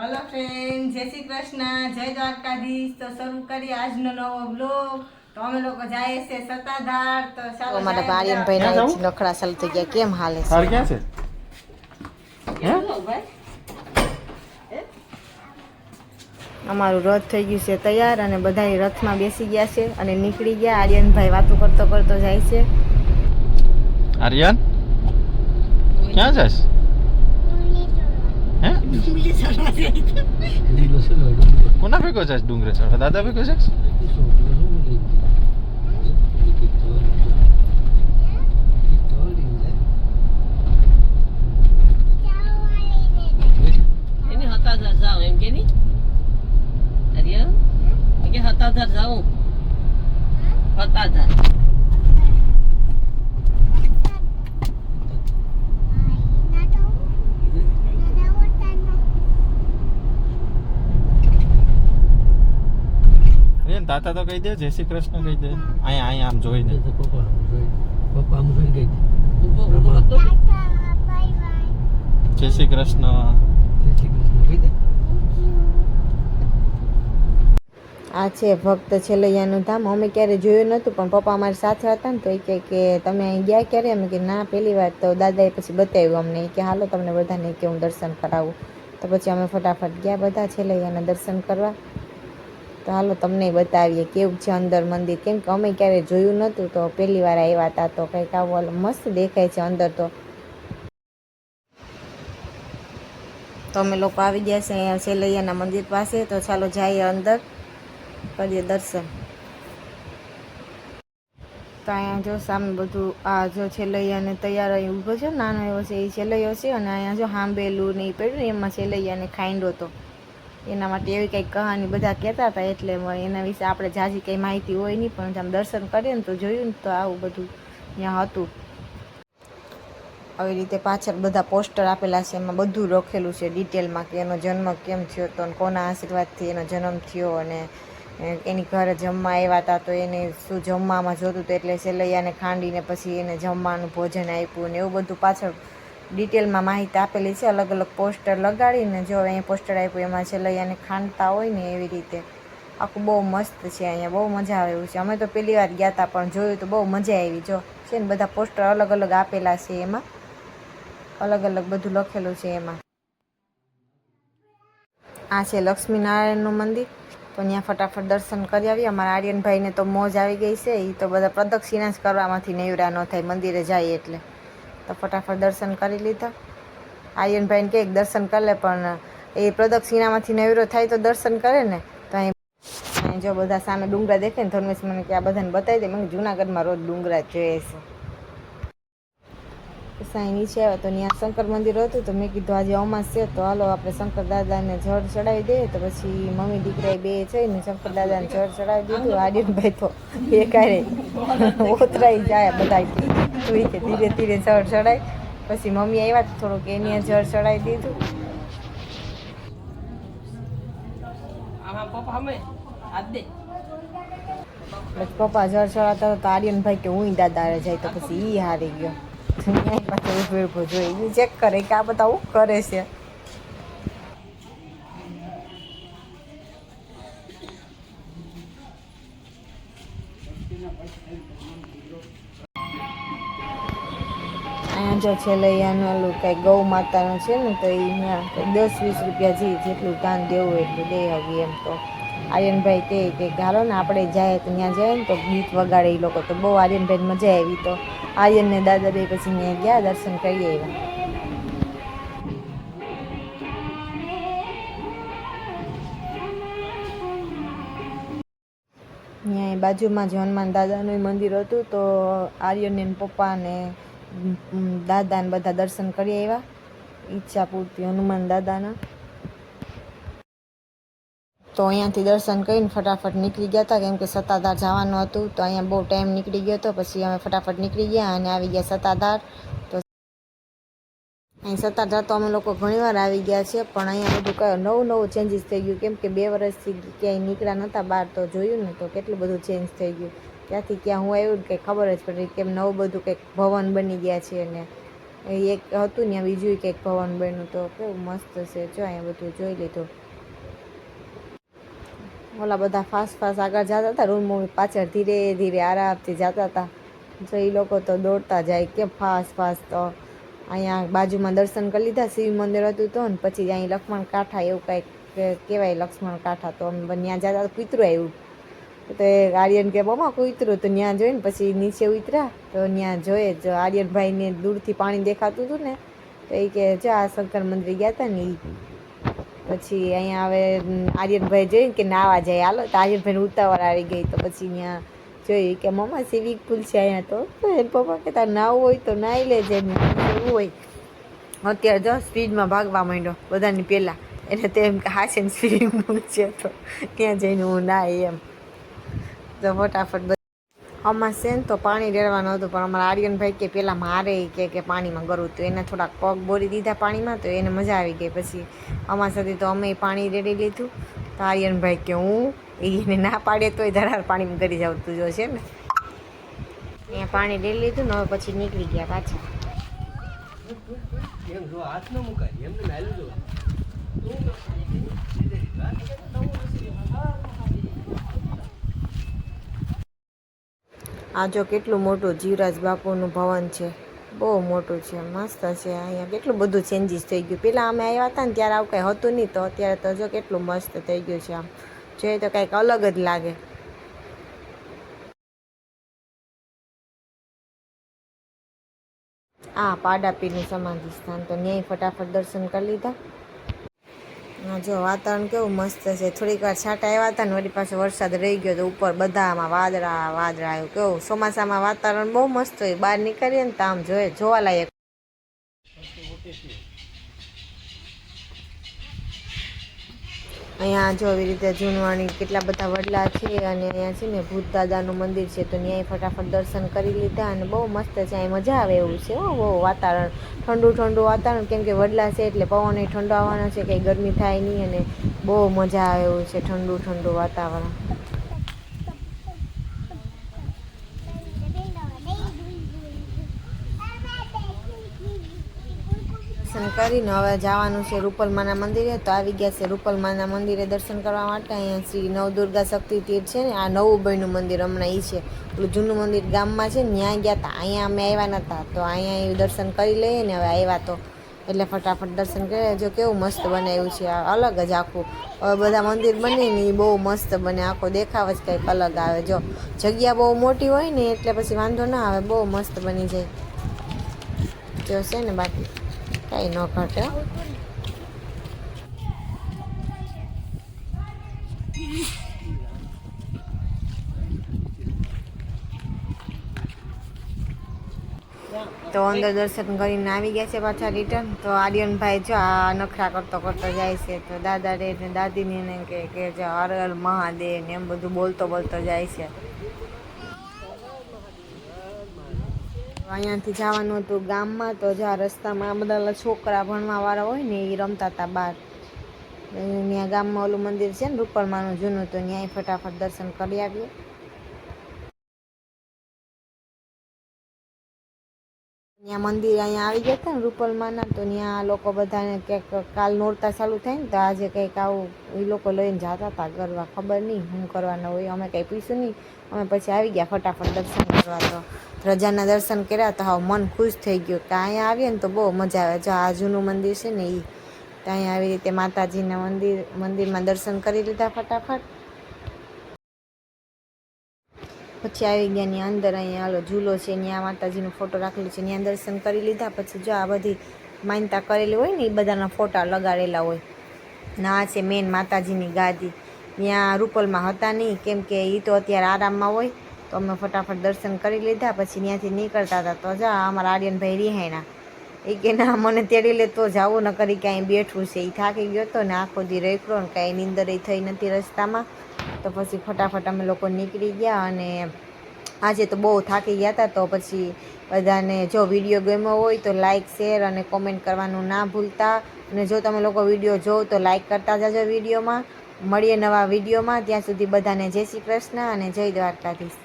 Hello friend જય શ્રી કૃષ્ણ. જય દ્વારકાધીશ. તો શરૂ કરી આજનો નવો બ્લોગ તો અમે લોકો જાય છે સત્તાધાર. તો ચાલો અમારા જાય ભાઈ ના નખડા સલ થઈ ગયા. કેમ હાલે છે? ક્યાં છે? હે? અમારું રથ થઈ ગયું છે તૈયાર અને બધા રથમાં બેસી ગયા છે અને નીકળી ગયા. આર્યનભાઈ વાતો કરતો કરતો જાય છે. આર્યન? ક્યાં જશ? डुङ दादा पनि તાતા તો કહી દે જય શ્રી કૃષ્ણ કહી દે. અહીંયા અહીંયા આમ જોઈને ઊભો ઊભો હતો જય શ્રી કૃષ્ણ. આ છે ભક્ત છેલ્લૈયાનું ધામ. અમે ક્યારે જોયું નહોતું પણ પપ્પા અમારી સાથે હતા ને તો એ કહે કે તમે અહીં ગયા ક્યારે? અમે કે ના પહેલી વાર તો દાદાએ પછી બતાવ્યું અમને. કે હાલો તમને બધાને કે હું દર્શન કરાવું. તો પછી અમે ફટાફટ ગયા બધા છેલૈયાના દર્શન કરવા. તો હાલો તમને બતાવીએ કેવું છે અંદર મંદિર. કેમ કે અમે ક્યારેય જોયું નહોતું તો પહેલી વાર આવ્યા હતા તો કંઈક આવું મસ્ત દેખાય છે અંદર તો. તો અમે લોકો આવી ગયા છે અહીંયા સેલૈયાના મંદિર પાસે. તો ચાલો જઈએ અંદર, કરીએ દર્શન. તો અહીંયા જો સામે બધું, આ જો છેલૈયાને તૈયાર અહીં ઊભો છે નાનો એવો છે એ છેલૈયો છે અને અહીંયા જો હાંબેલું ને એ પડ્યું એમાં છેલૈયાને ખાંડો હતો એના માટે એવી કંઈક કહાની બધા કહેતા હતા, એટલે એના વિશે આપણે જાજી કંઈ માહિતી હોય નહીં, પણ આમ દર્શન કરીએ ને તો જોયું ને તો આવું બધું ત્યાં હતું. આવી રીતે પાછળ બધા પોસ્ટર આપેલા છે, એમાં બધું લખેલું છે ડિટેલમાં કે એનો જન્મ કેમ થયો હતો અને કોના આશીર્વાદથી એનો જન્મ થયો અને એની ઘરે જમવા આવ્યા હતા તો એને શું જમવામાં જોતું હતું, એટલે સેલૈયાને ખાંડીને પછી એને જમવાનું ભોજન આપ્યું ને એવું બધું પાછળ ડિટેલમાં માહિતી આપેલી છે. અલગ અલગ પોસ્ટર લગાડીને જો અહીંયા પોસ્ટર આપ્યું, એમાં છેલ્લૈયાને ખાંડતા હોય ને એવી રીતે. આખું બહુ મસ્ત છે અહીંયા, બહુ મજા આવે એવું છે. અમે તો પહેલી વાર ગયા હતા પણ જોયું તો બહુ મજા આવી. જો, છે ને બધા પોસ્ટર અલગ અલગ આપેલા છે એમાં. અલગ અલગ બધું લખેલું છે એમાં. આ છે લક્ષ્મીનારાયણનું મંદિર. તો ત્યાં ફટાફટ દર્શન કરી આવી અમારા આર્યનભાઈને તો મોજ આવી ગઈ છે. એ તો બધા પ્રદક્ષિણા જ કરવામાંથી નેવરા ન થાય, મંદિરે જાય એટલે. તો ફટાફટ દર્શન કરી લીધા. આર્યનભાઈને કંઈક દર્શન કરી લે, પણ એ પ્રદક્ષિણામાંથી નેવરો થાય તો દર્શન કરે ને. તો અહીં જો બધા સામે ડુંગરા દેખે ને, ધર્મેશ મને કે આ બધાને બતાવી દે. મને જુનાગઢમાં રોજ ડુંગરા જોઈએ છે. સાંઈ નીચે આવ્યો તો ત્યાં શંકર મંદિર હતું, તો મેં કીધું આજે અમાસ છે, તો હાલો આપણે શંકર દાદાને જળ ચડાવી દઈએ. તો પછી મમ્મી દીકરા બે જઈને શંકર દાદાને જળ ચડાવી દીધું. આર્યનભાઈ તો એ કારે ઓતરાઈ જાય બધા તું કે ધીરે ધીરે જળ ચડાય પછી મમ્મી આવ્યા તો થોડુંક એની જળ ચડાવી દીધું. પપ્પા જળ ચડાવતા હતા તો આર્યનભાઈ કે હું દાદા જાય તો પછી ઈ હારી ગયો. પાછો ઊભો ઊભો જોઈ ચેક કરે કે આ બધા શું કરે છે? અહીંયા જો છેલ્લૈયાનું ઓલું કંઈ ગૌ માતાનું છે ને, તો એ ત્યાં દસ વીસ રૂપિયા જે જેટલું દાન દેવું એટલું દે આવી એમ તો. આર્યનભાઈ કહે કે હાલો ને આપણે જાય તો ત્યાં જાય ને તો ગીત વગાડે એ લોકો. તો બહુ આર્યનભાઈને મજા આવી તો. આર્યનને દાદાભાઈ પછી ત્યાં ગયા, દર્શન કરી આવ્યા. એ બાજુમાં જ હનુમાન દાદાનું મંદિર હતું તો આર્યન ને એના પપ્પા ને ઉમ, દાદા ને બધા દર્શન કરી આવ્યા. ઈચ્છા પૂરતી હનુમાન દાદાના. તો અહીંયાથી દર્શન કરીને ફટાફટ નીકળી ગયા હતા. કેમ કે સત્તાધાર જવાનું હતું તો અહીંયા બહુ ટાઈમ નીકળી ગયો હતો. પછી અમે ફટાફટ નીકળી ગયા અને આવી ગયા સત્તાધાર. તો અહીં સત્તાધાર તો અમે લોકો ઘણીવાર આવી ગયા છે પણ અહીંયા બધું કયો નવું નવું ચેન્જીસ થઈ ગયું. કેમ કે બે વર્ષથી ક્યાંય નીકળ્યા નહોતા બહાર તો જોયું ને તો કેટલું બધું ચેન્જ થઈ ગયું. ત્યાંથી ક્યાં હું આવ્યું ને કંઈ ખબર જ પડી કેમ નવું બધું કંઈક ભવન બની ગયા છે અને એક હતું ને બીજું કંઈક ભવન બન્યું તો કેવું મસ્ત છે. જો અહીંયા બધું જોઈ લીધું. ઓલા બધા ફાસ્ટ ફાસ્ટ આગળ જતા હતા રૂમ મૂવી પાછળ ધીરે ધીરે આરામથી જતા હતા. જો એ લોકો તો દોડતા જાય કે ફાસ્ટ ફાસ્ટ તો. અહીંયા બાજુમાં દર્શન કરી લીધા, શિવ મંદિર હતું તો ને પછી અહીં લક્ષ્મણ કાંઠા એવું કંઈક કહેવાય લક્ષ્મણ કાંઠા તો અમે ત્યાં જતા તો કૂતરું આવ્યું. તો એ આર્યન કે મમ્મા કૂતરું તો ત્યાં જોઈને પછી નીચે ઉતર્યા તો ત્યાં જોઈએ જો આર્યનભાઈને દૂરથી પાણી દેખાતું હતું ને, તો એ કે, જો આ શંકર મંદિર ગયા હતા ને એ પછી અહીંયા હવે આર્યનભાઈ જોઈને કે, નાવા જાય, હાલો. તો આર્યનભાઈને ઉતાવળ આવી ગઈ તો પછી ત્યાં જોઈ કે, મમ્મા સ્વિમિંગ પુલ છે અહીંયા તો. એને પપ્પા કે તારે નાવું હોય તો નાહી લેજે એવું હોય. અત્યારે જો સ્પીડમાં ભાગવા માંડ્યો બધાની પહેલાં. એટલે તેમ એમ કે હાશે ને સ્વિમિંગ પુલ છે તો. ત્યાં જઈને હું નાહી એમ. તો ફટાફટ આમાં છે ને તો પાણી રેડવાનું હતું, પણ અમારા આર્યનભાઈ કે પહેલાં મારે કે કે પાણીમાં ગરવું તો એને થોડાક પગ બોરી દીધા પાણીમાં તો એને મજા આવી ગઈ. પછી અમારા સાથે તો અમે પાણી રેડી લીધું. તો આર્યનભાઈ કે હું એને ના પાડે તોય ધરાર પાણીમાં કરી જાવ તું જો છે ને. અહીંયા પાણી રેડી લીધું ને હવે પછી નીકળી ગયા પાછા. એમ જો આ જો કેટલું મોટું જીવરાજ બાપુનું ભવન છે. બહુ મોટું છે, મસ્ત છે, અહીંયા કેટલું બધું ચેન્જીસ થઈ ગયું. પહેલાં અમે આવ્યા હતા ને ત્યારે આવું કંઈ હતું નહીં, તો અત્યારે તો જો કેટલું મસ્ત થઈ ગયું છે આમ. જોઈએ તો કંઈક અલગ જ લાગે. આ પાડાપીનું સમાધિ સ્થાન, તો ન્યાય ફટાફટ દર્શન કરી લીધા. જો વાતાવરણ કેવું મસ્ત છે. થોડીક વાર છાંટા આવ્યા હતા ને વળી પાછો વરસાદ રહી ગયો તો ઉપર બધામાં વાદળા વાદળા આવ્યું કેવું ચોમાસામાં વાતાવરણ બહુ મસ્ત હોય. બહાર નીકળીએ ને તો આમ જોઈએ જોવાલાયક અહીંયા જો એવી રીતે જૂનવાણી કેટલા બધા વડલા છે અને અહીંયા છે ને ભૂત દાદાનું મંદિર છે તો ત્યાંય ફટાફટ દર્શન કરી લીધા અને બહુ મસ્ત છે અહીં મજા આવે એવું છે, હો, બહુ વાતાવરણ. ઠંડુ ઠંડુ વાતાવરણ, કેમ કે વડલા છે એટલે પવન ઠંડો આવવાનો છે, કંઈ ગરમી થાય નહીં અને બહુ મજા આવે એવું છે, ઠંડુ ઠંડુ વાતાવરણ. દર્શન કરીને હવે જવાનું છે રૂપલમાના મંદિરે. તો આવી ગયા છે રૂપલમાના મંદિરે દર્શન કરવા માટે. અહીંયા શ્રી નવદુર્ગા શક્તિ તીર્થ છે ને, આ નવું બહેનું મંદિર હમણાં એ છે. પેલું જૂનું મંદિર ગામમાં છે ત્યાં ગયા હતા અહીંયા અમે આવ્યા નહોતા તો અહીંયા દર્શન કરી લઈએ ને, હવે આવ્યા તો. એટલે ફટાફટ દર્શન કરે જો કેવું મસ્ત બનાવ્યું છે. અલગ જ આખું. હવે બધા મંદિર બને ને એ બહુ મસ્ત બને. આખો દેખાવ જ કંઈક અલગ આવે. જો, જગ્યા બહુ મોટી હોય ને, એટલે પછી વાંધો ના આવે. બહુ મસ્ત બની જાય. જો, છે ને બાકી. કાંઈ ન ઘટે. તો અંદર દર્શન કરીને આવી ગયા છે પાછા રિટર્ન તો આર્યનભાઈ જો આ નખરા કરતો કરતો જાય છે. તો દાદા રે ને દાદીને કે કે જો હર હર મહાદેવ ને એમ બધું બોલતો બોલતો જાય છે. અહીંયાથી જવાનું હતું ગામમાં તો જ્યાં રસ્તામાં આ બધા છોકરા ભણવા વાળા હોય ને એ રમતા હતા બહાર ત્યાં ગામમાં ઓલું મંદિર છે ને રૂપલમાનું જૂનું, તો ત્યાંય ફટાફટ દર્શન કરી આવીએ. ત્યાં મંદિર અહીંયા આવી ગયા હતા ને રૂપલમાના, તો ત્યાં લોકો બધાને ક્યાંક કાલ નોરતા ચાલુ થાય ને, તો આજે કંઈક આવું એ લોકો લઈને જતા હતા ગરવા ખબર નહીં શું કરવાના હોય, અમે કંઈ પીશું નહીં. અમે પછી આવી ગયા ફટાફટ દર્શન કરવા, તો રજાના દર્શન કર્યા, તો હાવ મન ખુશ થઈ ગયું કે અહીંયા આવીએ ને તો બહુ મજા આવે. જો આ જૂનું મંદિર છે ને એ તો અહીંયા આવી રીતે માતાજીના મંદિર, મંદિરમાં દર્શન કરી લીધા ફટાફટ. પછી આવી ગયા ની અંદર અહીંયા, હાલો, ઝૂલો છે ત્યાં માતાજીનો ફોટો રાખેલો છે ત્યાં દર્શન કરી લીધા, પછી જો આ બધી માનતા કરેલી હોય ને એ બધાના ફોટા લગાડેલા હોય. ના આ છે મેન માતાજીની ગાદી. ત્યાં રૂપલમાં હતા નહીં કેમ કે એ તો અત્યારે આરામમાં હોય, તો અમે ફટાફટ દર્શન કરી લીધા, પછી ત્યાંથી નીકળતા હતા, તો જા, અમારા આર્યનભાઈ રિહાયના એ કે, ના, મને તેડી લે, તો જાવું ન કરી ક્યાંય બેઠું છે. એ થાકી ગયો હતો ને આખો દી રેખડો ને કાંઈ એ થઈ નથી રસ્તામાં. તો પછી ફટાફટ અમે લોકો નીકળી ગયા અને આજે તો બહુ થાકી ગયા હતા, તો પછી બધાને જો વીડિયો ગમ્યો હોય તો લાઇક શેર અને કોમેન્ટ કરવાનું ના ભૂલતા. અને જો તમે લોકો વીડિયો જોવો તો લાઇક કરતા જાજો વિડીયોમાં. મળીએ નવા વિડીયોમાં. ત્યાં સુધી બધાને જય શ્રી કૃષ્ણ અને જય દ્વારકાધીશ.